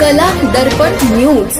कला दर्पण न्यूज.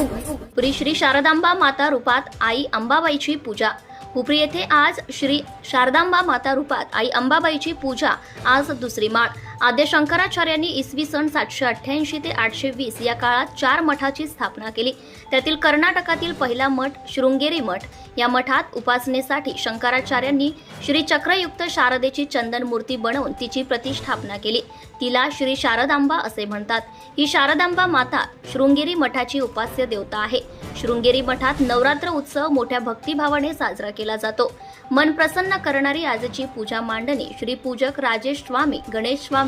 पुरी श्री शारदांबा माता रूपात आई अंबाबाईची पूजा. हुपरी येथे आज श्री शारदांबा माता रूपात आई अंबाबाईची पूजा आज दुसरी माळ. आद्य शंकराचार्यांनी इसवी सन सातशे अठ्ठ्याऐंशी ते आठशे वीस या काळात चार मठाची स्थापना केली. त्यातील कर्नाटकातील पहिला मठ शृंगेरी मठ. या मठात उपासनेसाठी शंकराचार्यांनी श्री चक्रयुक्त शारदेची चंदन मूर्ती बनवून तिची प्रतिष्ठापना केली. तिला श्री शारदांबा असे म्हणतात. ही शारदांबा माता शृंगेरी मठाची उपास्य देवता आहे. शृंगेरी मठात नवरात्र उत्सव मोठ्या भक्तिभावाने साजरा केला जातो. मन प्रसन्न करणारी आजची पूजा मांडणी श्री पूजक राजेश स्वामी गणेश स्वामी